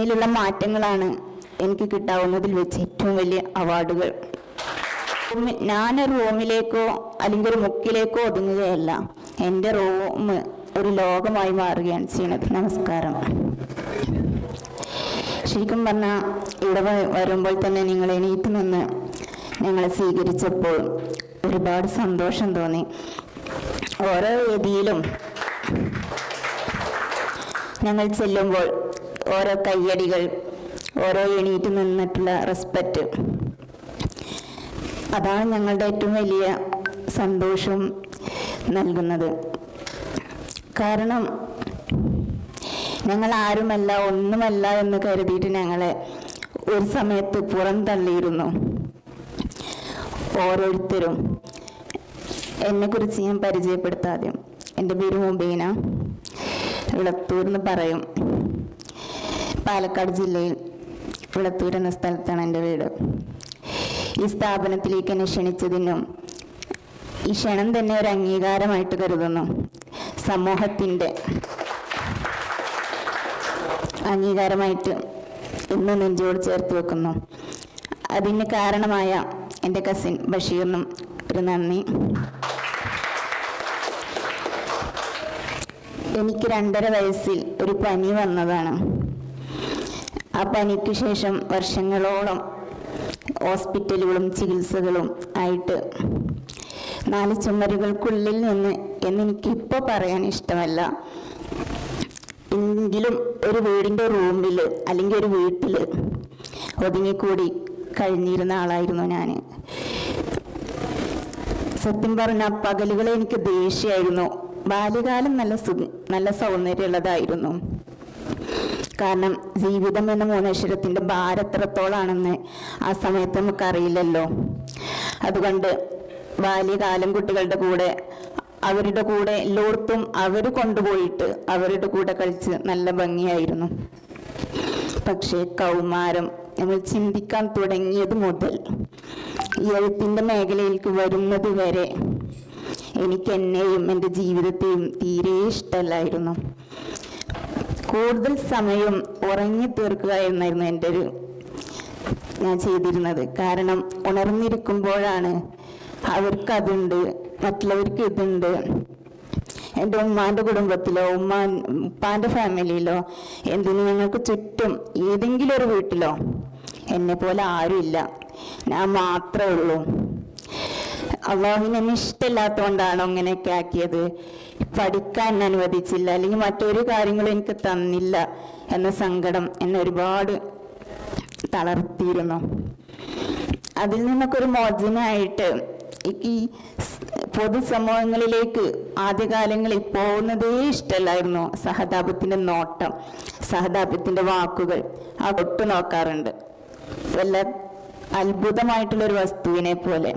എന്നിലുള്ള മാറ്റങ്ങളാണ് എനിക്ക് കിട്ടാവുന്നതിൽ വെച്ച് ഏറ്റവും വലിയ അവാർഡുകൾ. ഞാൻ റൂമിലേക്കോ അല്ലെങ്കിൽ ഒരു മുക്കിലേക്കോ ഒതുങ്ങുകയല്ല. എന്റെ റൂം ഒരു ലോകമായി മാറുകയാണ് ചെയ്യുന്നത്. നമസ്കാരം. ശരിക്കും പറഞ്ഞാൽ ഇവിടെ വരുമ്പോൾ തന്നെ നിങ്ങൾ എണീറ്റ് നിന്ന് ഞങ്ങളെ സ്വീകരിച്ചപ്പോൾ ഒരുപാട് സന്തോഷം തോന്നി. ഓരോ വേദിയിലും ഞങ്ങൾ ചെല്ലുമ്പോൾ ഓരോ കയ്യടികൾ ഓരോ എണീറ്റ് നിന്നിട്ടുള്ള റെസ്പെക്റ്റ് അതാണ് ഞങ്ങളുടെ ഏറ്റവും വലിയ സന്തോഷം നൽകുന്നത്. കാരണം ഞങ്ങൾ ആരുമല്ല ഒന്നുമല്ല എന്ന് കരുതിയിട്ട് ഞങ്ങളെ ഒരു സമയത്ത് പുറന്തള്ളിയിരുന്നു ഓരോരുത്തരും എന്നെക്കുറിച്ച് ഞാൻ പരിചയപ്പെടുത്താദ്യം എന്റെ പേര് മുബീന. വിളത്തൂർ എന്ന് പറയും. പാലക്കാട് ജില്ലയിൽ വിളത്തൂർ എന്ന സ്ഥലത്താണ് എന്റെ വീട്. ഈ സ്ഥാപനത്തിലേക്ക് എന്നെ ക്ഷണിച്ചതിനും ഈ ക്ഷണം തന്നെ ഒരു അംഗീകാരമായിട്ട് കരുതുന്നു. സമൂഹത്തിന്റെ അംഗീകാരമായിട്ട് ഇന്ന് നെഞ്ചോട് ചേർത്ത് വെക്കുന്നു. അതിന് കാരണമായ എന്റെ കസിൻ ബഷീറിനും ഒരു നന്ദി. എനിക്ക് രണ്ടര വയസ്സിൽ ഒരു പനി വന്നതാണ്. ആ പനിക്ക് ശേഷം വർഷങ്ങളോളം ഹോസ്പിറ്റലുകളും ചികിത്സകളും ആയിട്ട് നാല് ചുമരുകൾക്കുള്ളിൽ നിന്ന് എന്നെനിക്കിപ്പോൾ പറയാൻ ഇഷ്ടമല്ല. എങ്കിലും ഒരു വീടിന്റെ റൂമിൽ അല്ലെങ്കിൽ ഒരു വീട്ടിൽ ഒതുങ്ങിക്കൂടി കഴിഞ്ഞിരുന്ന ആളായിരുന്നു ഞാൻ സത്യം പറഞ്ഞ പകലുകളെ എനിക്ക് ദേഷ്യമായിരുന്നു. ബാല്യകാലം നല്ല സു നല്ല സൗന്ദര്യമുള്ളതായിരുന്നു. കാരണം ജീവിതം എന്ന മൂന്നക്ഷരത്തിന്റെ ഭാരത്രത്തോളാണെന്ന് ആ സമയത്ത് നമുക്കറിയില്ലല്ലോ. അതുകൊണ്ട് ബാല്യകാലം കുട്ടികളുടെ കൂടെ അവരുടെ കൂടെ എല്ലായിടത്തും അവർ കൊണ്ടുപോയിട്ട് അവരുടെ കൂടെ കളിച്ച് നല്ല ഭംഗിയായിരുന്നു. പക്ഷേ കൗമാരം നമ്മൾ ചിന്തിക്കാൻ തുടങ്ങിയത് മുതൽ എഴുത്തിന്റെ മേഖലയിലേക്ക് വരുന്നത് വരെ എനിക്ക് എന്നെയും എന്റെ ജീവിതത്തെയും തീരെ ഇഷ്ടമല്ലായിരുന്നു. കൂടുതൽ സമയം ഉറങ്ങി തീർക്കുക എന്നായിരുന്നു എന്റെ ഒരു ഞാൻ ചെയ്തിരുന്നത്. കാരണം ഉണർന്നിരിക്കുമ്പോഴാണ് അവർക്ക് അതുണ്ട് മറ്റുള്ളവർക്ക് ഇതുണ്ട്. എന്റെ ഉമ്മാന്റെ കുടുംബത്തിലോ ഉമ്മ ഉപ്പാന്റെ ഫാമിലിയിലോ എന്തിനു ഞങ്ങൾക്ക് ചുറ്റും ഏതെങ്കിലും ഒരു വീട്ടിലോ എന്നെ പോലെ ആരുമില്ല. ഞാൻ മാത്രമേ ഉള്ളൂ. അള്ളാഹുവിന് ഇഷ്ടമില്ലാത്തതുകൊണ്ടാണോ അങ്ങനെയൊക്കെ ആക്കിയത്? പഠിക്കാൻ അനുവദിച്ചില്ല അല്ലെങ്കിൽ മറ്റൊരു കാര്യങ്ങളും എനിക്ക് തന്നില്ല എന്ന സങ്കടം എന്നെ ഒരുപാട് തളർത്തിയിരുന്നു. അതിൽ നിന്നൊക്കെ ഒരു മോചനമായിട്ട് ഈ പൊതുസമൂഹങ്ങളിലേക്ക് ആദ്യകാലങ്ങളിൽ പോകുന്നതേ ഇഷ്ടമല്ലായിരുന്നു സഹതാപത്തിന്റെ നോട്ടം സഹതാപത്തിന്റെ വാക്കുകൾ. ആ ഒട്ടു നോക്കാറുണ്ട്. വല്ല അത്ഭുതമായിട്ടുള്ളൊരു വസ്തുവിനെ പോലെ.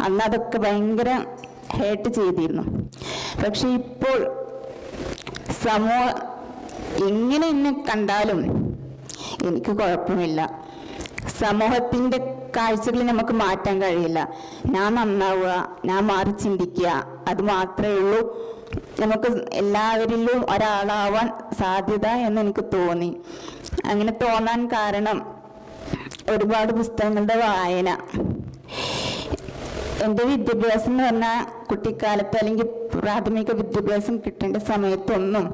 അന്ന് അതൊക്കെ ഭയങ്കര ഹേട്ട് ചെയ്തിരുന്നു. പക്ഷെ ഇപ്പോൾ സമൂഹ എങ്ങനെ എന്നെ കണ്ടാലും എനിക്ക് കുഴപ്പമില്ല. സമൂഹത്തിന്റെ കാഴ്ചകൾ നമുക്ക് മാറ്റാൻ കഴിയില്ല. ഞാൻ നന്നാവുക ഞാൻ മാറി ചിന്തിക്കുക അത് മാത്രമേ ഉള്ളൂ. നമുക്ക് എല്ലാവരിലും ഒരാളാവാൻ സാധ്യത എന്ന് എനിക്ക് തോന്നി. അങ്ങനെ തോന്നാൻ കാരണം ഒരുപാട് പുസ്തകങ്ങളുടെ വായന. എന്റെ വിദ്യാഭ്യാസം എന്ന് പറഞ്ഞാൽ കുട്ടിക്കാലത്ത് അല്ലെങ്കിൽ പ്രാഥമിക വിദ്യാഭ്യാസം കിട്ടേണ്ട സമയത്തൊന്നും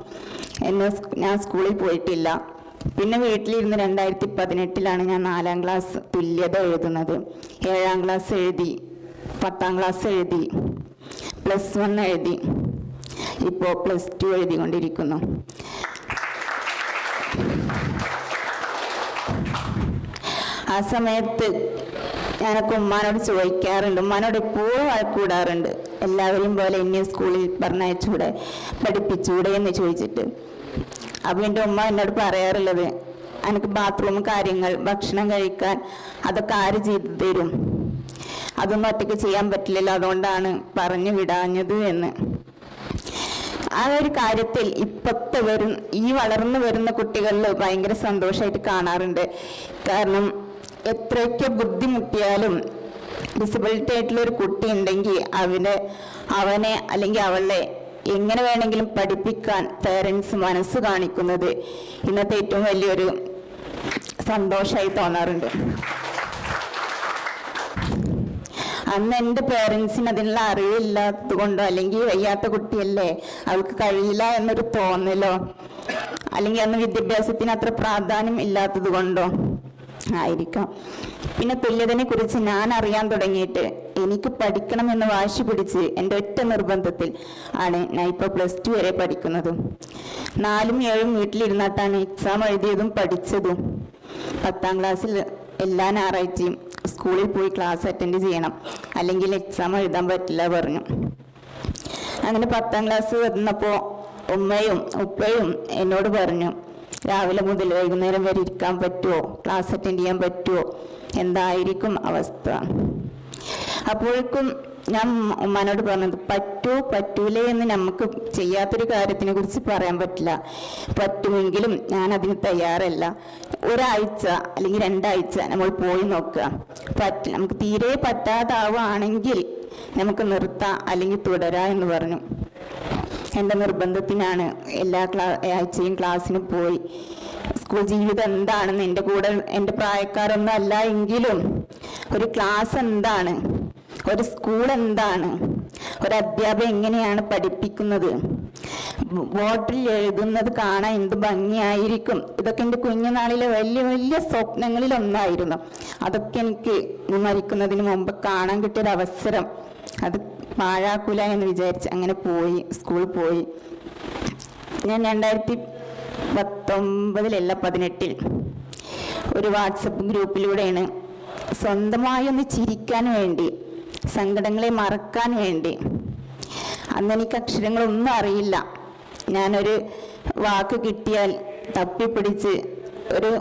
എന്നെ ഞാൻ സ്കൂളിൽ പോയിട്ടില്ല. പിന്നെ വീട്ടിലിരുന്ന് രണ്ടായിരത്തി പതിനെട്ടിലാണ് ഞാൻ നാലാം ക്ലാസ് തുല്യത എഴുതുന്നത്. ഏഴാം ക്ലാസ് എഴുതി പത്താം ക്ലാസ് എഴുതി പ്ലസ് വൺ എഴുതി. ഇപ്പോൾ പ്ലസ് ടു എഴുതിക്കൊണ്ടിരിക്കുന്നു. ആ സമയത്ത് ഞാനൊക്കെ ഉമ്മാനോട് ചോദിക്കാറുണ്ട്. ഉമ്മാനോട് എപ്പോഴും വഴക്കൂടാറുണ്ട് എല്ലാവരെയും പോലെ എന്നെ സ്കൂളിൽ പറഞ്ഞയച്ചൂടെ പഠിപ്പിച്ചൂടെ എന്ന് ചോദിച്ചിട്ട്. അപ്പോൾ എന്റെ ഉമ്മ എന്നോട് പറയാറുള്ളത് എനിക്ക് ബാത്റൂം കാര്യങ്ങൾ ഭക്ഷണം കഴിക്കാൻ അതൊക്കെ ആര് ചെയ്തു തരും? അതൊന്നും ഒറ്റയ്ക്ക് ചെയ്യാൻ പറ്റില്ലല്ലോ അതുകൊണ്ടാണ് പറഞ്ഞു വിടാഞ്ഞത് എന്ന്. ആ ഒരു കാര്യത്തിൽ ഇപ്പോഴത്തെ വരും ഈ വളർന്നു വരുന്ന കുട്ടികളിൽ ഭയങ്കര സന്തോഷമായിട്ട് കാണാറുണ്ട്. കാരണം എത്രയൊക്കെ ബുദ്ധിമുട്ടിയാലും ഡിസബിലിറ്റി ആയിട്ടുള്ള ഒരു കുട്ടി ഉണ്ടെങ്കിൽ അവന് അവനെ അല്ലെങ്കിൽ അവളെ എങ്ങനെ വേണമെങ്കിലും പഠിപ്പിക്കാൻ പേരൻസ് മനസ്സ് കാണിക്കുന്നത് ഇന്നത്തെ ഏറ്റവും വലിയൊരു സന്തോഷമായി തോന്നാറുണ്ട്. അന്ന് എന്റെ പേരൻസിന് അതിനുള്ള അറിവില്ലാത്തത് കൊണ്ടോ അല്ലെങ്കിൽ വയ്യാത്ത കുട്ടിയല്ലേ അവൾക്ക് കഴിയില്ല എന്നൊരു തോന്നലോ അല്ലെങ്കിൽ അന്ന് വിദ്യാഭ്യാസത്തിന് അത്ര പ്രാധാന്യം ഇല്ലാത്തത് കൊണ്ടോ ആയിരിക്കാം. പിന്നെ തുല്യതനെ കുറിച്ച് ഞാൻ അറിയാൻ തുടങ്ങിയിട്ട് എനിക്ക് പഠിക്കണം എന്ന് വാശി പിടിച്ച് എന്റെ ഒറ്റ നിർബന്ധത്തിൽ ആണ് ഞാൻ ഇപ്പോൾ പ്ലസ് ടു വരെ പഠിക്കുന്നതും. നാലും ഏഴും വീട്ടിലിരുന്നിട്ടാണ് എക്സാം എഴുതിയതും പഠിച്ചതും. പത്താം ക്ലാസ്സിൽ എല്ലാ ഞായറാഴ്ചയും സ്കൂളിൽ പോയി ക്ലാസ് അറ്റൻഡ് ചെയ്യണം. അല്ലെങ്കിൽ എക്സാം എഴുതാൻ പറ്റില്ല പറഞ്ഞു. അങ്ങനെ പത്താം ക്ലാസ് വന്നപ്പോൾ ഉമ്മയും ഉപ്പയും എന്നോട് പറഞ്ഞു രാവിലെ മുതൽ വൈകുന്നേരം വരെ ഇരിക്കാൻ പറ്റുമോ ക്ലാസ് അറ്റൻഡ് ചെയ്യാൻ പറ്റുമോ എന്തായിരിക്കും അവസ്ഥ? അപ്പോഴേക്കും ഞാൻ ഉമ്മാനോട് പറഞ്ഞത് പറ്റൂ പറ്റൂലേ എന്ന് നമുക്ക് ചെയ്യാത്തൊരു കാര്യത്തിനെ കുറിച്ച് പറയാൻ പറ്റില്ല. പറ്റുമെങ്കിലും ഞാൻ അതിന് തയ്യാറല്ല. ഒരാഴ്ച അല്ലെങ്കിൽ രണ്ടാഴ്ച നമ്മൾ പോയി നോക്കുക. പറ്റ നമുക്ക് തീരെ പറ്റാതാവുകയാണെങ്കിൽ നമുക്ക് നിർത്താം അല്ലെങ്കിൽ തുടരാ എന്ന് പറഞ്ഞു. എന്റെ നിർബന്ധത്തിനാണ് എല്ലാ ക്ലാ ആഴ്ചയും ക്ലാസ്സിന് പോയി. സ്കൂൾ ജീവിതം എന്താണെന്ന് എന്റെ കൂടെ എന്റെ പ്രായക്കാരൊന്നും അല്ല എങ്കിലും ഒരു ക്ലാസ് എന്താണ്? ഒരു സ്കൂൾ എന്താണ്? ഒരു അധ്യാപകൻ എങ്ങനെയാണ് പഠിപ്പിക്കുന്നത്? ബോർഡിൽ എഴുതുന്നത് കാണാൻ എന്ത് ഭംഗിയായിരിക്കും? ഇതൊക്കെ എന്റെ കുഞ്ഞുനാളിലെ വലിയ വലിയ സ്വപ്നങ്ങളിൽ ഒന്നായിരുന്നു അതൊക്കെ എനിക്ക് മരിക്കുന്നതിന് മുമ്പ് കാണാൻ കിട്ടിയൊരു അവസരം അത് പാഴാക്കൂല എന്ന് വിചാരിച്ച് അങ്ങനെ പോയി സ്കൂളിൽ പോയി. ഞാൻ രണ്ടായിരത്തി പത്തൊമ്പതിലല്ല പതിനെട്ടിൽ ഒരു വാട്സപ്പ് ഗ്രൂപ്പിലൂടെയാണ് സ്വന്തമായി ഒന്ന് ചിരിക്കാൻ വേണ്ടി സങ്കടങ്ങളെ മറക്കാൻ വേണ്ടി. അന്ന് എനിക്ക് അക്ഷരങ്ങളൊന്നും അറിയില്ല. ഞാനൊരു വാക്ക് കിട്ടിയാൽ തപ്പിപ്പിടിച്ച് ഒരു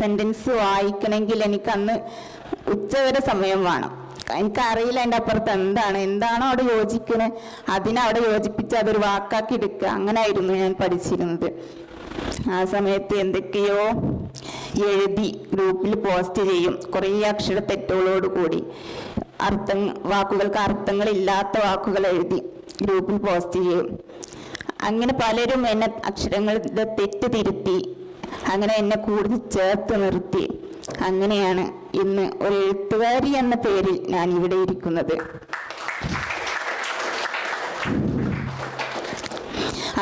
സെന്റൻസ് വായിക്കണമെങ്കിൽ എനിക്ക് അന്ന് ഉച്ചവരെ സമയം വേണം. എനിക്കറിയില്ല എന്റെ അപ്പുറത്ത് എന്താണ് എന്താണോ അവിടെ യോജിക്കുന്നത് അതിനവിടെ യോജിപ്പിച്ച് അതൊരു വാക്കാക്കി എടുക്കുക. അങ്ങനെയായിരുന്നു ഞാൻ പഠിച്ചിരുന്നത്. ആ സമയത്ത് എന്തൊക്കെയോ എഴുതി ഗ്രൂപ്പിൽ പോസ്റ്റ് ചെയ്യും. കുറേ അക്ഷര തെറ്റുകളോട് കൂടി. അർത്ഥം വാക്കുകൾക്ക് അർത്ഥങ്ങളില്ലാത്ത വാക്കുകൾ എഴുതി ഗ്രൂപ്പിൽ പോസ്റ്റ് ചെയ്യും. അങ്ങനെ പലരും എന്നെ അക്ഷരങ്ങളുടെ തെറ്റ് തിരുത്തി. അങ്ങനെ എന്നെ കൂടുതൽ ചേർത്ത് നിർത്തി. അങ്ങനെയാണ് ഇന്ന് ഒരു എഴുത്തുകാരി എന്ന പേരിൽ ഞാൻ ഇവിടെ ഇരിക്കുന്നത്.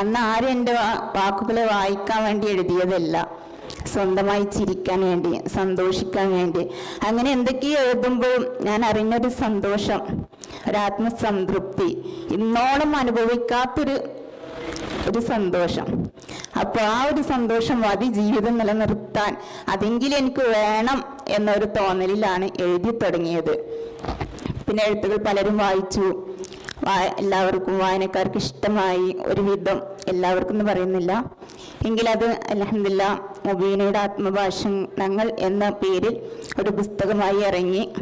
അന്ന് ആരും എന്റെ വാക്കുകളെ വായിക്കാൻ വേണ്ടി എഴുതിയതല്ല. സ്വന്തമായി ചിരിക്കാൻ വേണ്ടി സന്തോഷിക്കാൻ വേണ്ടി. അങ്ങനെ എന്തൊക്കെയോ എഴുതുമ്പോഴും ഞാൻ അറിഞ്ഞൊരു സന്തോഷം ഒരാത്മസംതൃപ്തി ഇന്നോളം അനുഭവിക്കാത്തൊരു ഒരു സന്തോഷം. അപ്പോൾ ആ ഒരു സന്തോഷം മതി ജീവിതം നിലനിർത്താൻ അതെങ്കിലും എനിക്ക് വേണം എന്നൊരു തോന്നലിലാണ് എഴുതി തുടങ്ങിയത്. പിന്നെ എഴുത്തുകൾ പലരും വായിച്ചു. വായ എല്ലാവർക്കും വായനക്കാർക്ക് ഇഷ്ടമായി ഒരുവിധം. എല്ലാവർക്കും എന്ന് പറയുന്നില്ല. എങ്കിലത് അലഹമില്ല മുബീനയുടെ ആത്മഭാഷണങ്ങൾ എന്ന പേരിൽ ഒരു പുസ്തകമായി ഇറങ്ങി.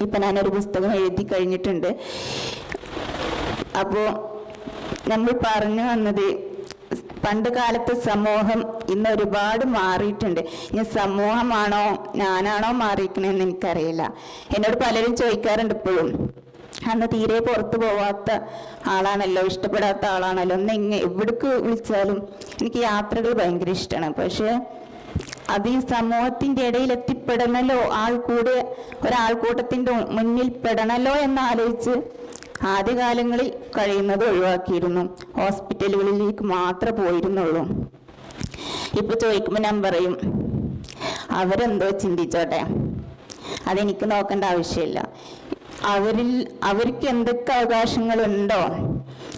ഇപ്പം ഞാനൊരു പുസ്തകം എഴുതി കഴിഞ്ഞിട്ടുണ്ട്. അപ്പോൾ നമ്മൾ പറഞ്ഞു വന്നത് പണ്ട് കാലത്തെ സമൂഹം ഇന്ന് ഒരുപാട് മാറിയിട്ടുണ്ട്. ഇനി സമൂഹമാണോ ഞാനാണോ മാറിയിരിക്കണമെന്ന് എനിക്കറിയില്ല. എന്നോട് പലരും ചോദിക്കാറുണ്ട് ഇപ്പോഴും. അന്ന് തീരെ പുറത്തു പോവാത്ത ആളാണല്ലോ ഇഷ്ടപ്പെടാത്ത ആളാണല്ലോ ഒന്ന് എങ്ങനെ എവിടേക്ക് വിളിച്ചാലും എനിക്ക് യാത്രകൾ ഭയങ്കര ഇഷ്ടമാണ് പക്ഷേ അത് ഈ സമൂഹത്തിന്റെ ഇടയിൽ എത്തിപ്പെടണല്ലോ ആൾ കൂടെ ഒരാൾക്കൂട്ടത്തിന്റെ മുന്നിൽ പെടണല്ലോ എന്ന് ആലോചിച്ച് ആദ്യകാലങ്ങളിൽ കഴിയുന്നത് ഒഴിവാക്കിയിരുന്നു. ഹോസ്പിറ്റലുകളിലേക്ക് മാത്രമേ പോയിരുന്നുള്ളൂ. ഇപ്പൊ ചോദിക്കുമ്പോൾ ഞാൻ പറയും അവരെന്തോ ചിന്തിച്ചോട്ടെ? അതെനിക്ക് നോക്കേണ്ട ആവശ്യമില്ല. അവരിൽ അവർക്ക് എന്തൊക്കെ അവകാശങ്ങളുണ്ടോ?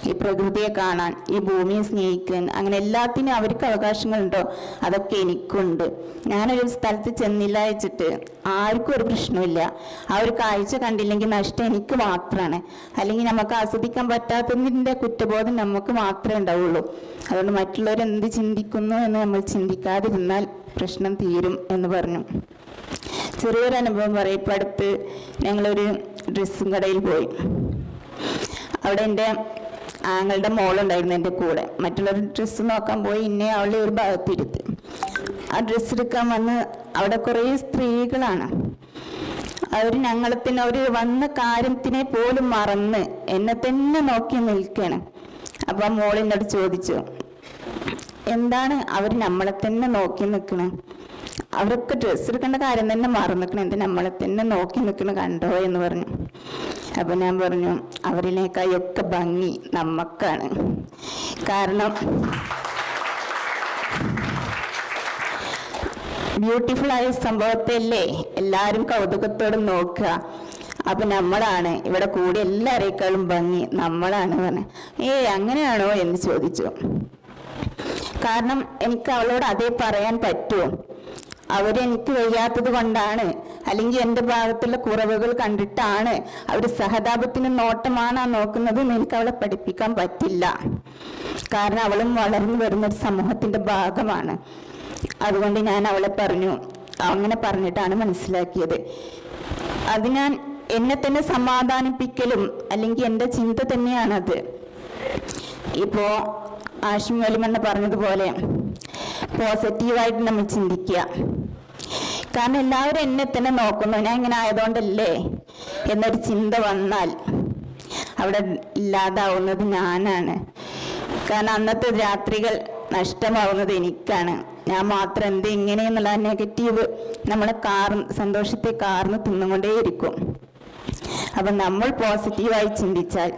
ഈ പ്രകൃതിയെ കാണാൻ ഈ ഭൂമിയെ സ്നേഹിക്കാൻ അങ്ങനെ എല്ലാത്തിനും അവർക്ക് അവകാശങ്ങളുണ്ടോ? അതൊക്കെ എനിക്കുണ്ട്. ഞാനൊരു സ്ഥലത്ത് ചെന്നില്ല വെച്ചിട്ട് ആർക്കും ഒരു പ്രശ്നമില്ല ആ ഒരു കാഴ്ച കണ്ടില്ലെങ്കിൽ നഷ്ടം എനിക്ക് മാത്രമാണ് അല്ലെങ്കിൽ നമുക്ക് ആസ്വദിക്കാൻ പറ്റാത്തതിന്റെ കുറ്റബോധം നമുക്ക് മാത്രമേ ഉണ്ടാവുള്ളൂ. അതുകൊണ്ട് മറ്റുള്ളവർ എന്ത് ചിന്തിക്കുന്നു എന്ന് നമ്മൾ ചിന്തിക്കാതിരുന്നാൽ പ്രശ്നം തീരും എന്ന് പറഞ്ഞു. ചെറിയൊരു അനുഭവം പറയും. ഇപ്പം ഞങ്ങളൊരു ഡ്രസ്സും കടയിൽ പോയി. അവിടെ എന്റെ ആങ്ങളുടെ മോളുണ്ടായിരുന്നു എന്റെ കൂടെ. മറ്റുള്ളവർ ഡ്രസ്സ് നോക്കാൻ പോയി ഇന്നെ അവളെ ഒരു ഭാഗത്തിരുത്തി. ആ ഡ്രസ്സ് എടുക്കാൻ വന്ന് അവിടെ കുറേ സ്ത്രീകളാണ്. അവർ ഞങ്ങളെ പിന്നെ അവർ വന്ന കാര്യത്തിനെ പോലും മറന്ന് എന്നെ തന്നെ നോക്കി നിൽക്കുകയാണ് അപ്പം ആ മോളിനോട് ചോദിച്ചു എന്താണ് അവർ നമ്മളെ തന്നെ നോക്കി നിൽക്കണേ? അവരൊക്കെ ഡ്രസ്സ് എടുക്കേണ്ട കാര്യം തന്നെ മാറി നിൽക്കണം എന്ത് നമ്മളെ തന്നെ നോക്കി നിൽക്കണ കണ്ടോ? എന്ന് പറഞ്ഞു. അപ്പൊ ഞാൻ പറഞ്ഞു അവരിലേക്കായൊക്കെ ഭംഗി നമ്മക്കാണ്. കാരണം ബ്യൂട്ടിഫുൾ ആയ സംഭവത്തെയല്ലേ എല്ലാവരും കൗതുകത്തോടെ നോക്കുക. അപ്പൊ നമ്മളാണ് ഇവിടെ കൂടി എല്ലാവരെക്കാളും ഭംഗി നമ്മളാണ് പറഞ്ഞു. ഏയ് അങ്ങനെയാണോ എന്ന് ചോദിച്ചു. കാരണം എനിക്ക് അവളോട് അതേ പറയാൻ പറ്റുമോ? അവരെനിക്ക് വയ്യാത്തത് കൊണ്ടാണ് അല്ലെങ്കിൽ എന്റെ ഭാഗത്തുള്ള കുറവുകൾ കണ്ടിട്ടാണ് അവർ സഹതാപത്തിന് നോട്ടമാണ് ആ നോക്കുന്നത് എനിക്ക് അവളെ പഠിപ്പിക്കാൻ പറ്റില്ല. കാരണം അവളും വളർന്നു വരുന്ന ഒരു സമൂഹത്തിന്റെ ഭാഗമാണ്. അതുകൊണ്ട് ഞാൻ അവളെ പറഞ്ഞു. അങ്ങനെ പറഞ്ഞിട്ടാണ് മനസ്സിലാക്കിയത്. അത് ഞാൻ എന്നെ തന്നെ സമാധാനിപ്പിക്കലും അല്ലെങ്കിൽ എന്റെ ചിന്ത തന്നെയാണത്. ഇപ്പോ ആഷിം വലിമണ്ണ പറഞ്ഞതുപോലെ പോസിറ്റീവായിട്ട് നമ്മൾ ചിന്തിക്കുക. കാരണം എല്ലാവരും എന്നെ തന്നെ നോക്കുന്നു. ഞാൻ ഇങ്ങനെ ആയതുകൊണ്ടല്ലേ എന്നൊരു ചിന്ത വന്നാൽ അവിടെ ഇല്ലാതാവുന്നത് ഞാനാണ്. കാരണം അന്നത്തെ രാത്രികൾ നഷ്ടമാവുന്നത് എനിക്കാണ്. ഞാൻ മാത്രം എന്ത് ഇങ്ങനെയെന്നുള്ള നെഗറ്റീവ് നമ്മളെ കാർ സന്തോഷത്തെ കാർന്ന് തിന്നുകൊണ്ടേയിരിക്കും. അപ്പം നമ്മൾ പോസിറ്റീവായി ചിന്തിച്ചാൽ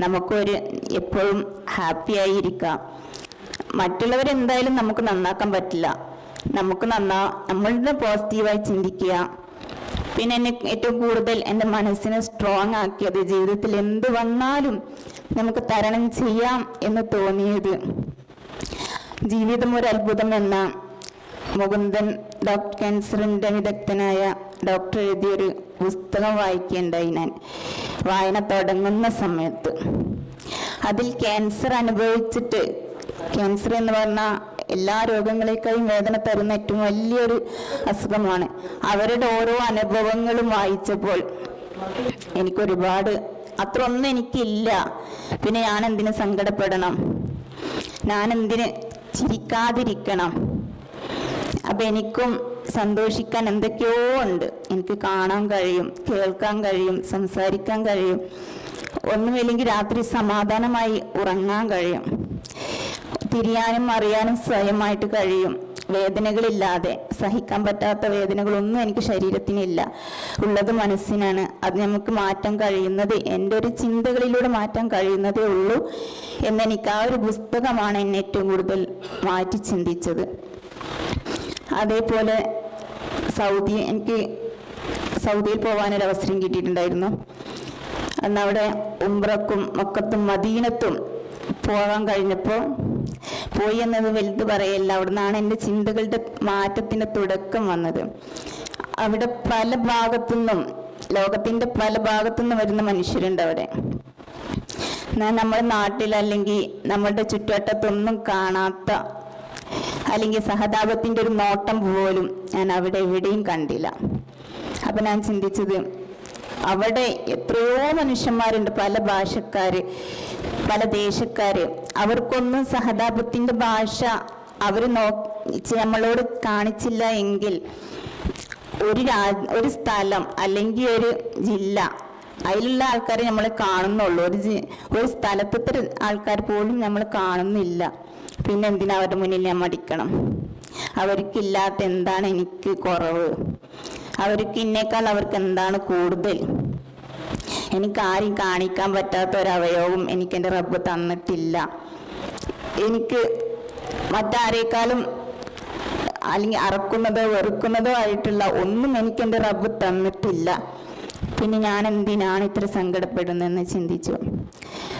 നമുക്കൊരു എപ്പോഴും ഹാപ്പിയായിരിക്കാം. മറ്റുള്ളവരെന്തായാലും നമുക്ക് നന്നാക്കാൻ പറ്റില്ല. നമുക്ക് നന്നാ നമ്മളുടെ പോസിറ്റീവായി ചിന്തിക്കുക. പിന്നെ എന്നെ ഏറ്റവും കൂടുതൽ എന്റെ മനസ്സിനെ സ്ട്രോങ് ആക്കിയത് ജീവിതത്തിൽ എന്ത് വന്നാലും നമുക്ക് തരണം ചെയ്യാം എന്ന് തോന്നിയത്. ജീവിതം ഒരു അത്ഭുതം എന്ന മുകുന്ദൻ ഡോക്ടർ ക്യാൻസറിന്റെ വിദഗ്ധനായ ഡോക്ടർ എഴുതിയൊരു പുസ്തകം വായിക്കുകയുണ്ടായി ഞാൻ. വായന തുടങ്ങുന്ന സമയത്ത്. അതിൽ ക്യാൻസർ അനുഭവിച്ചിട്ട് ക്യാൻസർ എന്ന് പറഞ്ഞാൽ എല്ലാ രോഗങ്ങളെക്കാളും വേദന തരുന്ന ഏറ്റവും വലിയൊരു അസുഖമാണ്. അവരുടെ ഓരോ അനുഭവങ്ങളും വായിച്ചപ്പോൾ എനിക്കൊരുപാട് അത്ര ഒന്നും എനിക്കില്ല. പിന്നെ ഞാൻ എന്തിനു സങ്കടപ്പെടണം? ഞാൻ എന്തിന് ചിരിക്കാതിരിക്കണം? അപ്പൊ എനിക്കും സന്തോഷിക്കാൻ എന്തൊക്കെയോ ഉണ്ട്. എനിക്ക് കാണാൻ കഴിയും കേൾക്കാൻ കഴിയും സംസാരിക്കാൻ കഴിയും. ഒന്നുമില്ലെങ്കിൽ രാത്രി സമാധാനമായി ഉറങ്ങാൻ കഴിയും. തിരിയാനും അറിയാനും സ്വയമായിട്ട് കഴിയും. വേദനകളില്ലാതെ സഹിക്കാൻ പറ്റാത്ത വേദനകളൊന്നും എനിക്ക് ശരീരത്തിനില്ല. ഉള്ളത് മനസ്സിനാണ്. അത് നമുക്ക് മാറ്റാൻ കഴിയുന്നത് എന്റെ ഒരു ചിന്തകളിലൂടെ മാറ്റാൻ കഴിയുന്നതേ ഉള്ളൂ എന്നെനിക്ക് ആ ഒരു പുസ്തകമാണ് എന്നെ ഏറ്റവും കൂടുതൽ മാറ്റി ചിന്തിച്ചത്. അതേപോലെ സൗദി എനിക്ക് സൗദിയിൽ പോകാനൊരവസരം കിട്ടിയിട്ടുണ്ടായിരുന്നു. അന്ന് അവിടെ ഉംറക്കും മക്കത്തും മദീനത്തും പോകാൻ കഴിഞ്ഞപ്പോൾ പോയി എന്നത് വലുത് പറയല്ല. അവിടുന്നാണ് എന്റെ ചിന്തകളുടെ മാറ്റത്തിന്റെ തുടക്കം വന്നത്. അവിടെ പല ഭാഗത്തുനിന്നും ലോകത്തിന്റെ പല ഭാഗത്തുനിന്നും വരുന്ന മനുഷ്യരുണ്ട് അവിടെ. നമ്മുടെ നാട്ടിൽ അല്ലെങ്കിൽ നമ്മളുടെ ചുറ്റുവട്ടത്തൊന്നും കാണാത്ത അല്ലെങ്കിൽ സഹതാപത്തിന്റെ ഒരു നോട്ടം പോലും ഞാൻ അവിടെ എവിടെയും കണ്ടില്ല. അപ്പം ഞാൻ ചിന്തിച്ചത് അവിടെ എത്രയോ മനുഷ്യന്മാരുണ്ട് പല ഭാഷക്കാര് പല ദേശക്കാര്. അവർക്കൊന്നും സഹതാപത്തിന്റെ ഭാഷ അവർ നോ നമ്മളോട് കാണിച്ചില്ല എങ്കിൽ ഒരു ഒരു സ്ഥലം അല്ലെങ്കിൽ ഒരു ജില്ല അതിലുള്ള ആൾക്കാരെ നമ്മൾ കാണുന്നുള്ളൂ. ഒരു ഒരു സ്ഥലത്തെ ആൾക്കാർ പോലും നമ്മൾ കാണുന്നില്ല. പിന്നെ എന്തിനാ അവരുടെ മുന്നിൽ ഞാൻ മടിക്കണം? അവർക്കില്ലാത്ത എന്താണ് എനിക്ക് കുറവ്? അവർക്ക് ഇന്നേക്കാൾ അവർക്ക് എന്താണ് കൂടുതൽ? എനിക്ക് ആരും കാണിക്കാൻ പറ്റാത്ത ഒരു അവയവവും എനിക്ക് എന്റെ റബ്ബ് തന്നിട്ടില്ല. എനിക്ക് മറ്റാരേക്കാളും അല്ലെങ്കിൽ അറക്കുന്നതോ വെറുക്കുന്നതോ ആയിട്ടുള്ള ഒന്നും എനിക്ക് എന്റെ റബ്ബ് തന്നിട്ടില്ല. പിന്നെ ഞാൻ എന്തിനാണ് ഇത്ര സങ്കടപ്പെടുന്നതെന്ന് ചിന്തിച്ചു.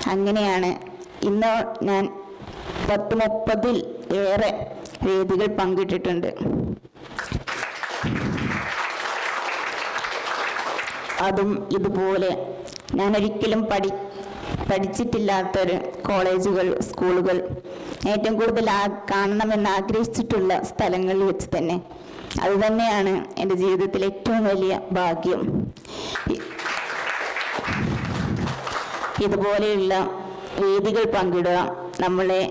അങ്ങനെയാണ് ഇന്ന് ഞാൻ പത്ത് മുപ്പതിൽ ഏറെ വേദികൾ പങ്കിട്ടിട്ടുണ്ട്. അതും ഇതുപോലെ. ഞാൻ ഒരിക്കലും പഠി പഠിച്ചിട്ടില്ലാത്തൊരു കോളേജുകൾ സ്കൂളുകൾ ഏറ്റവും കൂടുതൽ ആ കാണണമെന്ന് ആഗ്രഹിച്ചിട്ടുള്ള സ്ഥലങ്ങളിൽ വെച്ച് തന്നെ. അതുതന്നെയാണ് എന്റെ ജീവിതത്തിലെ ഏറ്റവും വലിയ ഭാഗ്യം. ഇതുപോലെയുള്ള വേദികൾ പങ്കിടുക നമ്മളെ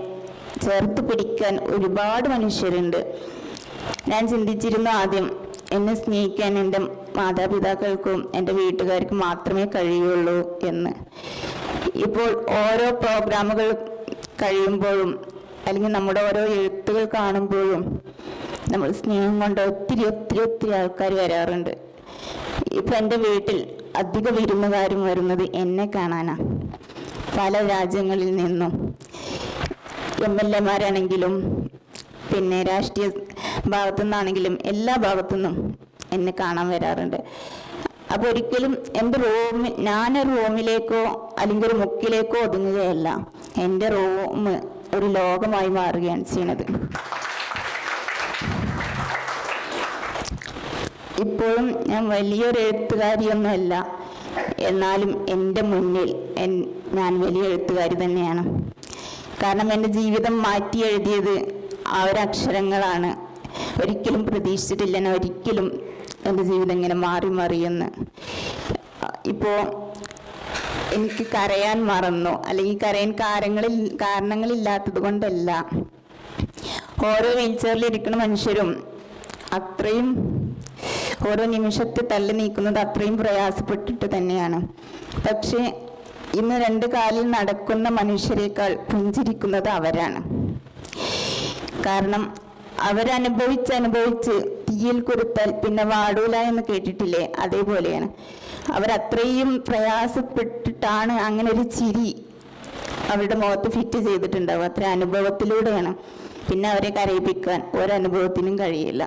ചേർത്ത് പിടിക്കാൻ ഒരുപാട് മനുഷ്യരുണ്ട്. ഞാൻ ചിന്തിച്ചിരുന്നു ആദ്യം എന്നെ സ്നേഹിക്കാൻ എന്റെ മാതാപിതാക്കൾക്കും എന്റെ വീട്ടുകാർക്കും മാത്രമേ കഴിയുള്ളൂ എന്ന്. ഇപ്പോൾ ഓരോ പ്രോഗ്രാമുകൾ കഴിയുമ്പോഴും അല്ലെങ്കിൽ നമ്മുടെ ഓരോ എഴുത്തുകൾ കാണുമ്പോഴും നമ്മൾ സ്നേഹം കൊണ്ട് ഒത്തിരി ഒത്തിരി ഒത്തിരി ആൾക്കാർ വരാറുണ്ട്. ഇപ്പം എന്റെ വീട്ടിൽ അധിക വിരുന്നുകാരും വരുന്നത് എന്നെ കാണാനാണ് പല രാജ്യങ്ങളിൽ നിന്നും. എം എൽ എമാരാണെങ്കിലും പിന്നെ രാഷ്ട്രീയ ഭാഗത്തു നിന്നാണെങ്കിലും എല്ലാ ഭാഗത്തു നിന്നും എന്നെ കാണാൻ വരാറുണ്ട്. അപ്പൊ ഒരിക്കലും എന്റെ റൂമിൽ ഞാൻ റൂമിലേക്കോ അല്ലെങ്കിൽ ഒരു മുക്കിലേക്കോ ഒതുങ്ങുകയല്ല. എന്റെ റൂം ഒരു ലോകമായി മാറുകയാണ് ചെയ്യുന്നത് ഇപ്പോഴും ഞാൻ വലിയൊരു എഴുത്തുകാരിയൊന്നുമല്ല. എന്നാലും എന്റെ മുന്നിൽ ഞാൻ വലിയ എഴുത്തുകാരി തന്നെയാണ്. കാരണം എന്റെ ജീവിതം മാറ്റി എഴുതിയത് ആ ഒരു അക്ഷരങ്ങളാണ്. ഒരിക്കലും പ്രതീക്ഷിച്ചിട്ടില്ല ഞാൻ ഒരിക്കലും എന്റെ ജീവിതം ഇങ്ങനെ മാറി മറിയെന്ന് ഇപ്പോൾ എനിക്ക് കരയാൻ മറന്നു. അല്ലെങ്കിൽ കരയാൻ കാരണങ്ങളിൽ കാരണങ്ങളില്ലാത്തത് കൊണ്ടല്ല. ഓരോ വീൽചെയറിൽ ഇരിക്കുന്ന മനുഷ്യരും അത്രയും ഓരോ നിമിഷത്തെ തള്ളി നീക്കുന്നത് അത്രയും പ്രയാസപ്പെട്ടിട്ട് തന്നെയാണ്. പക്ഷേ ഇന്ന് രണ്ട് കാലിൽ നടക്കുന്ന മനുഷ്യരെക്കാൾ പുഞ്ചിരിക്കുന്നത് അവരാണ്. കാരണം അവരനുഭവിച്ച് അനുഭവിച്ച് തീയിൽ കുരുത്താൽ പിന്നെ വാടൂല എന്ന് കേട്ടിട്ടില്ലേ? അതേപോലെയാണ്. അവരത്രയും പ്രയാസപ്പെട്ടിട്ടാണ് അങ്ങനെ ഒരു ചിരി അവരുടെ മുഖത്ത് ഫിറ്റ് ചെയ്തിട്ടുണ്ടാവും അത്ര അനുഭവത്തിലൂടെയാണ്. പിന്നെ അവരെ കരയിപ്പിക്കാൻ ഒരനുഭവത്തിനും കഴിയില്ല.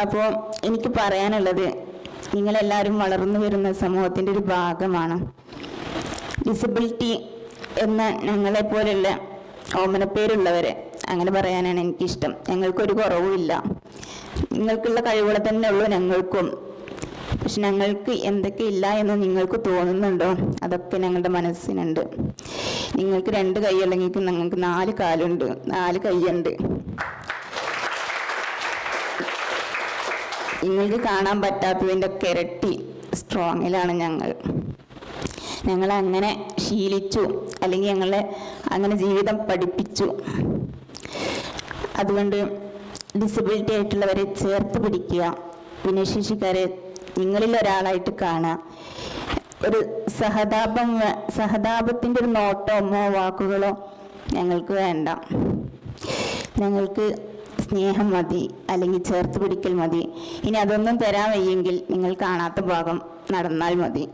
അപ്പോൾ എനിക്ക് പറയാനുള്ളത് നിങ്ങളെല്ലാവരും വളർന്നു വരുന്ന സമൂഹത്തിന്റെ ഒരു ഭാഗമാണ്. ഡിസബിലിറ്റി എന്ന ഞങ്ങളെപ്പോലുള്ള ഓമനപ്പേരുള്ളവരെ അങ്ങനെ പറയാനാണ് എനിക്കിഷ്ടം. ഞങ്ങൾക്കൊരു കുറവുമില്ല. നിങ്ങൾക്കുള്ള കഴിവുകൾ തന്നെ ഉള്ളൂ ഞങ്ങൾക്കും. പക്ഷെ ഞങ്ങൾക്ക് എന്തൊക്കെ ഇല്ല എന്ന് നിങ്ങൾക്ക് തോന്നുന്നുണ്ടോ? അതൊക്കെ ഞങ്ങളുടെ മനസ്സിനുണ്ട്. നിങ്ങൾക്ക് രണ്ട് കൈ അല്ലെങ്കിൽ ഞങ്ങൾക്ക് നാല് കാലുണ്ട്. നാല് കൈയുണ്ട്. നിങ്ങൾക്ക് കാണാൻ പറ്റാത്തതിന്റെ ഒക്കെ സ്ട്രോങ്ങിലാണ് ഞങ്ങൾ. ഞങ്ങളങ്ങനെ ശീലിച്ചു. അല്ലെങ്കിൽ ഞങ്ങളെ അങ്ങനെ ജീവിതം പഠിപ്പിച്ചു. അതുകൊണ്ട് ഡിസബിലിറ്റി ആയിട്ടുള്ളവരെ ചേർത്ത് പിടിക്കുക. ഭിന്നശേഷിക്കാരെ നിങ്ങളിൽ ഒരാളായിട്ട് കാണുക. ഒരു സഹതാപം സഹതാപത്തിന്റെ ഒരു നോട്ടമോ വാക്കുകളോ ഞങ്ങൾക്ക് വേണ്ട. ഞങ്ങൾക്ക് സ്നേഹം മതി അല്ലെങ്കിൽ ചേർത്ത് പിടിക്കൽ മതി. ഇനി അതൊന്നും തരാൻ വയ്യെങ്കിൽ നിങ്ങൾ കാണാത്ത ഭാഗം നടന്നാൽ മതി.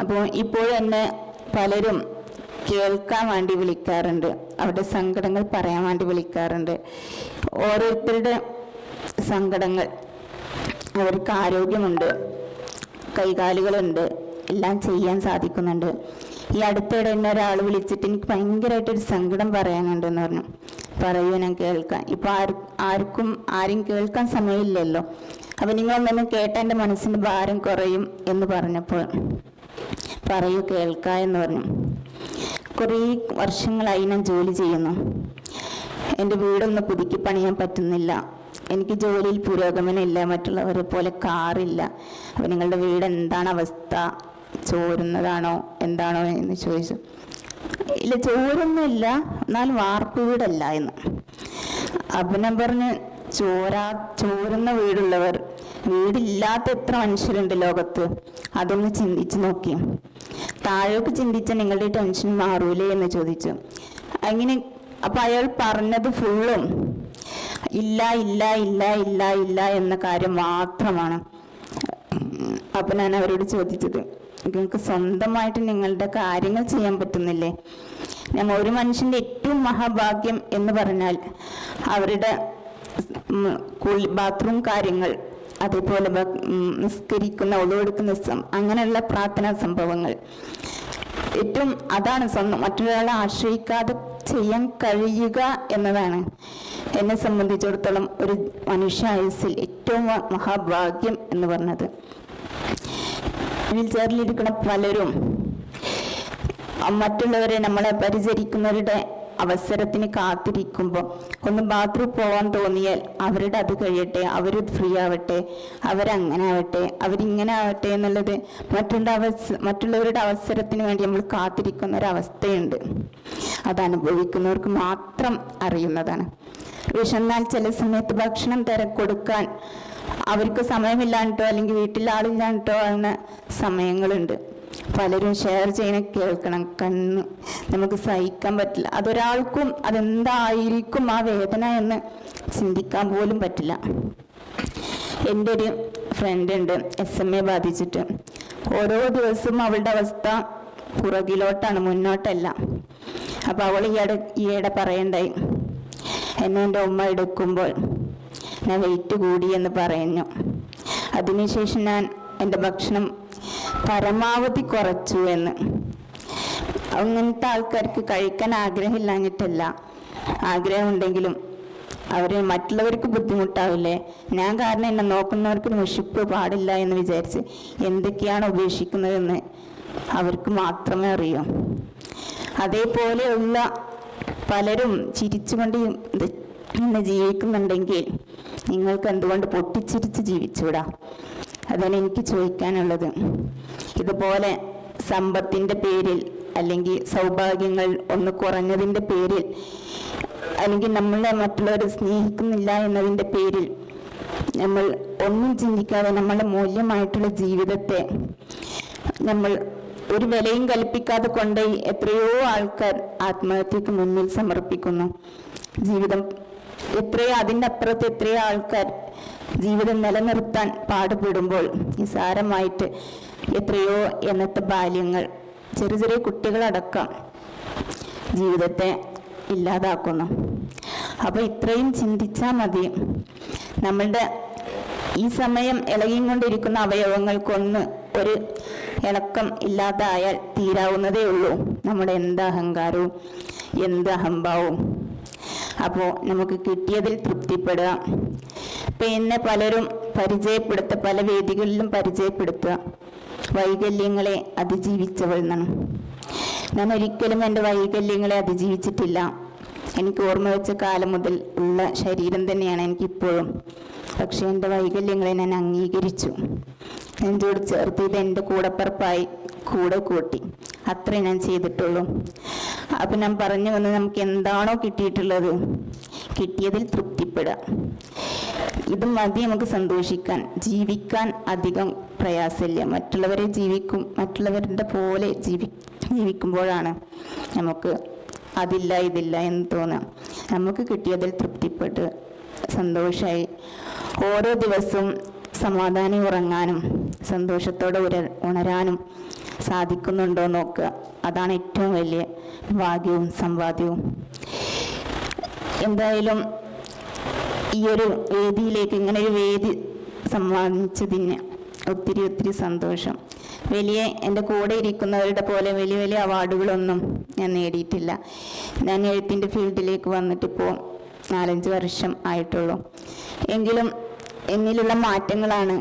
അപ്പോൾ ഇപ്പോൾ എന്നെ പലരും കേൾക്കാൻ വേണ്ടി വിളിക്കാറുണ്ട്. അവരുടെ സങ്കടങ്ങൾ പറയാൻ വേണ്ടി വിളിക്കാറുണ്ട്. ഓരോരുത്തരുടെ സങ്കടങ്ങൾ അവർക്ക് ആരോഗ്യമുണ്ട് കൈകാലുകളുണ്ട് എല്ലാം ചെയ്യാൻ സാധിക്കുന്നുണ്ട്. ഈ അടുത്തിടെ എന്നെ ഒരാൾ വിളിച്ചിട്ട് എനിക്ക് ഭയങ്കരമായിട്ടൊരു സങ്കടം പറയാനുണ്ടെന്ന് പറഞ്ഞു. പറയൂ ഞാൻ കേൾക്കാം. ഇപ്പം ആർ ആർക്കും ആരും കേൾക്കാൻ സമയമില്ലല്ലോ. അപ്പം നിങ്ങളൊന്നും കേട്ട എന്റെ മനസ്സിന്റെ ഭാരം കുറയും എന്ന് പറഞ്ഞപ്പോൾ പറയൂ കേൾക്കാം എന്ന് പറഞ്ഞു. കുറേ വർഷങ്ങളായി ഞാൻ ജോലി ചെയ്യുന്നു. എന്റെ വീടൊന്ന് പുതുക്കി പണിയാൻ പറ്റുന്നില്ല. എനിക്ക് ജോലിയിൽ പുരോഗമനമില്ല. മറ്റുള്ളവരെ പോലെ കാറില്ല. അപ്പം നിങ്ങളുടെ വീട് എന്താണ് അവസ്ഥ? ചോരുന്നതാണോ? എന്താണോ എന്ന് ചോദിച്ചു. ഇല്ല ചോരൊന്നുമില്ല. എന്നാൽ വാർപ്പ് വീടല്ല എന്ന് അപ്പം ഞാൻ പറഞ്ഞ് ചോരാ ചോരുന്ന വീടുള്ളവർ വീടില്ലാത്ത എത്ര മനുഷ്യരുണ്ട് ലോകത്ത്? അതൊന്ന് ചിന്തിച്ചു നോക്കി. താഴേക്ക് ചിന്തിച്ച നിങ്ങളുടെ ടെൻഷൻ മാറൂലേ എന്ന് ചോദിച്ചു. അങ്ങനെ അപ്പൊ അയാൾ പറഞ്ഞത് ഫുള്ളും ഇല്ല ഇല്ല ഇല്ല ഇല്ല ഇല്ല എന്ന കാര്യം മാത്രമാണ്. അപ്പൊ ഞാൻ അവരോട് ചോദിച്ചത് നിങ്ങൾക്ക് സ്വന്തമായിട്ട് നിങ്ങളുടെ കാര്യങ്ങൾ ചെയ്യാൻ പറ്റുന്നില്ലേ? ഞാൻ ഒരു മനുഷ്യന്റെ ഏറ്റവും മഹാഭാഗ്യം എന്ന് പറഞ്ഞാൽ അവരുടെ ബാത്റൂം കാര്യങ്ങൾ അതേപോലെ നിസ്കരിക്കുന്ന ഒളിവെടുക്കുന്ന അങ്ങനെയുള്ള പ്രാർത്ഥനാ സംഭവങ്ങൾ. ഏറ്റവും അതാണ് സ്വന്തം മറ്റൊരാളെ ആശ്രയിക്കാതെ ചെയ്യാൻ കഴിയുക എന്നതാണ്. എന്നെ സംബന്ധിച്ചിടത്തോളം ഒരു മനുഷ്യ ആയുസ്സിൽ ഏറ്റവും മഹാഭാഗ്യം എന്ന് പറഞ്ഞത്. വീൽ ചെയറിലിരിക്കുന്ന പലരും മറ്റുള്ളവരെ നമ്മളെ പരിചരിക്കുന്നവരുടെ അവസരത്തിന് കാത്തിരിക്കുമ്പോൾ ഒന്ന് ബാത്റൂം പോകാൻ തോന്നിയാൽ അവരുടെ അത് കഴിയട്ടെ അവർ ഫ്രീ ആവട്ടെ അവരങ്ങനെ ആവട്ടെ അവരിങ്ങനെ ആവട്ടെ എന്നുള്ളത് മറ്റുള്ള അവസ മറ്റുള്ളവരുടെ അവസരത്തിന് വേണ്ടി നമ്മൾ കാത്തിരിക്കുന്ന ഒരവസ്ഥയുണ്ട് അത് അനുഭവിക്കുന്നവർക്ക് മാത്രം അറിയുന്നതാണ്. വിശന്നാൽ ചില സമയത്ത് ഭക്ഷണം തര കൊടുക്കാൻ അവർക്ക് സമയമില്ലാണ്ടോ അല്ലെങ്കിൽ വീട്ടിൽ ആളില്ലാണ്ടോ ആകുന്ന സമയങ്ങളുണ്ട്. പലരും ഷെയർ ചെയ്യണ കേൾക്കണം. കണ്ണ് നമുക്ക് സഹിക്കാൻ പറ്റില്ല. അതൊരാൾക്കും അതെന്തായിരിക്കും ആ വേദന എന്ന് ചിന്തിക്കാൻ പോലും പറ്റില്ല. എന്റെ ഒരു ഫ്രണ്ട് ഉണ്ട്. എസ് എം എ ബാധിച്ചിട്ട്. ഓരോ ദിവസവും അവളുടെ അവസ്ഥ പുറകിലോട്ടാണ് മുന്നോട്ടല്ല. അപ്പം അവൾ ഈയിടെ ഈയിടെ പറയണ്ടായി. എന്നെ എന്റെ ഉമ്മ എടുക്കുമ്പോൾ ഞാൻ വെയിറ്റ് കൂടി എന്ന് പറഞ്ഞു അതിനുശേഷം ഞാൻ എന്റെ ഭക്ഷണം പരമാവധി കുറച്ചു എന്ന്. അങ്ങനത്തെ ആൾക്കാർക്ക് കഴിക്കാൻ ആഗ്രഹമില്ലാഞ്ഞിട്ടല്ല. ആഗ്രഹമുണ്ടെങ്കിലും അവർ മറ്റുള്ളവർക്ക് ബുദ്ധിമുട്ടാവില്ലേ? ഞാൻ കാരണം എന്നെ നോക്കുന്നവർക്ക് മുഷിപ്പ് പാടില്ല എന്ന് വിചാരിച്ച് എന്തൊക്കെയാണ് ഉപേക്ഷിക്കുന്നതെന്ന് അവർക്ക് മാത്രമേ അറിയൂ. അതേപോലെയുള്ള പലരും ചിരിച്ചുകൊണ്ട് ഇന്ന് ജീവിക്കുന്നുണ്ടെങ്കിൽ നിങ്ങൾക്ക് എന്തുകൊണ്ട് പൊട്ടിച്ചിരിച്ച് ജീവിച്ചൂടാ അതാണ് എനിക്ക് ചോദിക്കാനുള്ളത്. ഇതുപോലെ സമ്പത്തിന്റെ പേരിൽ അല്ലെങ്കിൽ സൗഭാഗ്യങ്ങൾ ഒന്ന് കുറഞ്ഞതിന്റെ പേരിൽ അല്ലെങ്കിൽ നമ്മളെ മറ്റുള്ളവരെ സ്നേഹിക്കുന്നില്ല എന്നതിന്റെ പേരിൽ നമ്മൾ ഒന്നും ചിന്തിക്കാതെ നമ്മളുടെ മൂല്യമായിട്ടുള്ള ജീവിതത്തെ നമ്മൾ ഒരു വിലയും കൽപ്പിക്കാതെ കൊണ്ട് എത്രയോ ആൾക്കാർ ആത്മഹത്യക്ക് മുന്നിൽ സമർപ്പിക്കുന്നു. ജീവിതം എത്രയോ അതിന്റെ അപ്പുറത്ത് എത്രയോ ആൾക്കാർ ജീവിതം നിലനിർത്താൻ പാടുപെടുമ്പോൾ നിസാരമായിട്ട് എത്രയോ എന്നത്തെ ബാല്യങ്ങൾ ചെറിയ ചെറിയ കുട്ടികളടക്കം ജീവിതത്തെ ഇല്ലാതാക്കുന്നു. അപ്പോൾ ഇത്രയും ചിന്തിച്ചാൽ മതി. നമ്മളുടെ ഈ സമയം ഇളകിക്കൊണ്ടിരിക്കുന്ന അവയവങ്ങൾക്കൊന്ന് ഒരു ഇളക്കം ഇല്ലാതായാൽ തീരാവുന്നതേ ഉള്ളൂ. നമ്മുടെ എന്ത് അഹങ്കാരവും എന്ത് അഹംഭാവവും. അപ്പോൾ നമുക്ക് കിട്ടിയതിൽ തൃപ്തിപ്പെടുക പിന്നെ പലരും പരിചയപ്പെടുത്തുക പല വേദികളിലും പരിചയപ്പെടുത്തുക. വൈകല്യങ്ങളെ അതിജീവിച്ചവൾ എന്നാണ് ഞാൻ ഒരിക്കലും എന്റെ വൈകല്യങ്ങളെ അതിജീവിച്ചിട്ടില്ല. എനിക്ക് ഓർമ്മ വെച്ച കാലം മുതൽ ഉള്ള ശരീരം തന്നെയാണ് എനിക്കിപ്പോഴും. പക്ഷെ എന്റെ വൈകല്യങ്ങളെ ഞാൻ അംഗീകരിച്ചു. നെഞ്ചോട് ചേർത്ത് ഇത് എന്റെ കൂടപ്പറപ്പായി കൂടെ കൂട്ടി. അത്രേ ഞാൻ ചെയ്തിട്ടുള്ളൂ. അപ്പം ഞാൻ പറഞ്ഞു വന്ന് നമുക്ക് എന്താണോ കിട്ടിയിട്ടുള്ളത്. കിട്ടിയതിൽ തൃപ്തിപ്പെടുക. ഇത് മതി നമുക്ക് സന്തോഷിക്കാൻ ജീവിക്കാൻ അധികം പ്രയാസമില്ല. മറ്റുള്ളവരെ ജീവിക്കും മറ്റുള്ളവരുടെ പോലെ ജീവി ജീവിക്കുമ്പോഴാണ് നമുക്ക് അതില്ല ഇതില്ല എന്ന് തോന്നാം. നമുക്ക് കിട്ടിയതിൽ തൃപ്തിപ്പെട്ട് സന്തോഷമായി ഓരോ ദിവസവും സമാധാനം ഉറങ്ങാനും സന്തോഷത്തോടെ ഉര ഉണരാനും സാധിക്കുന്നുണ്ടോ നോക്കുക. അതാണ് ഏറ്റവും വലിയ ഭാഗ്യവും സമ്പാദ്യവും. എന്തായാലും ഈ ഒരു വേദിയിലേക്ക് ഇങ്ങനെ ഒരു വേദി സമ്മാനിച്ചതിന് ഒത്തിരി ഒത്തിരി സന്തോഷം. വലിയ എന്റെ കൂടെ ഇരിക്കുന്നവരുടെ പോലെ വലിയ വലിയ അവാർഡുകളൊന്നും ഞാൻ നേടിയിട്ടില്ല. ഞാൻ എഴുത്തിന്റെ ഫീൽഡിലേക്ക് വന്നിട്ടിപ്പോൾ നാലഞ്ച് വർഷം ആയിട്ടുള്ളൂ. എങ്കിലും എന്നിലുള്ള മാറ്റങ്ങളാണ്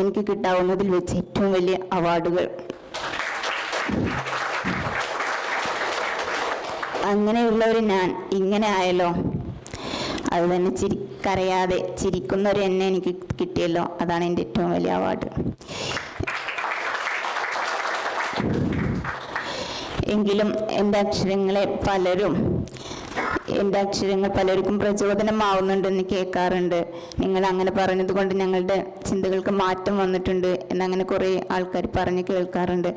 എനിക്ക് കിട്ടാവുന്നതിൽ വെച്ച് ഏറ്റവും വലിയ അവാർഡുകൾ. അങ്ങനെയുള്ളവർ ഞാൻ ഇങ്ങനെ ആയല്ലോ. അത് തന്നെ ചിരി കരയാതെ ചിരിക്കുന്നൊരു എന്നെ എനിക്ക് കിട്ടിയല്ലോ. അതാണ് എന്റെ ഏറ്റവും വലിയ അവാർഡ് എങ്കിലും എന്റെ അക്ഷരങ്ങളെ പലരും എന്റെ അക്ഷരങ്ങൾ പലർക്കും പ്രചോദനമാവുന്നുണ്ടെന്ന് കേൾക്കാറുണ്ട്. നിങ്ങൾ അങ്ങനെ പറഞ്ഞത് കൊണ്ട് ഞങ്ങളുടെ ചിന്തകൾക്ക് മാറ്റം വന്നിട്ടുണ്ട് എന്നങ്ങനെ കുറേ ആൾക്കാർ പറഞ്ഞ് കേൾക്കാറുണ്ട്.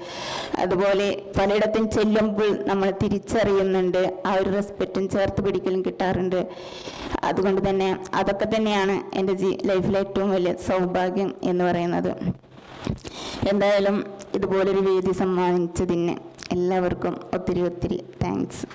അതുപോലെ പലയിടത്തും ചെല്ലുമ്പോൾ നമ്മൾ തിരിച്ചറിയുന്നുണ്ട്. ആ ഒരു റെസ്പെക്റ്റും ചേർത്ത് പിടിക്കലും കിട്ടാറുണ്ട്. അതുകൊണ്ട് തന്നെ അതൊക്കെ തന്നെയാണ് എന്റെ ജീ ലൈഫിലെ ഏറ്റവും വലിയ സൗഭാഗ്യം എന്ന് പറയുന്നത്. എന്തായാലും ഇതുപോലൊരു വേദി സമ്മാനിച്ചതിന് എല്ലാവർക്കും ഒത്തിരി ഒത്തിരി താങ്ക്സ്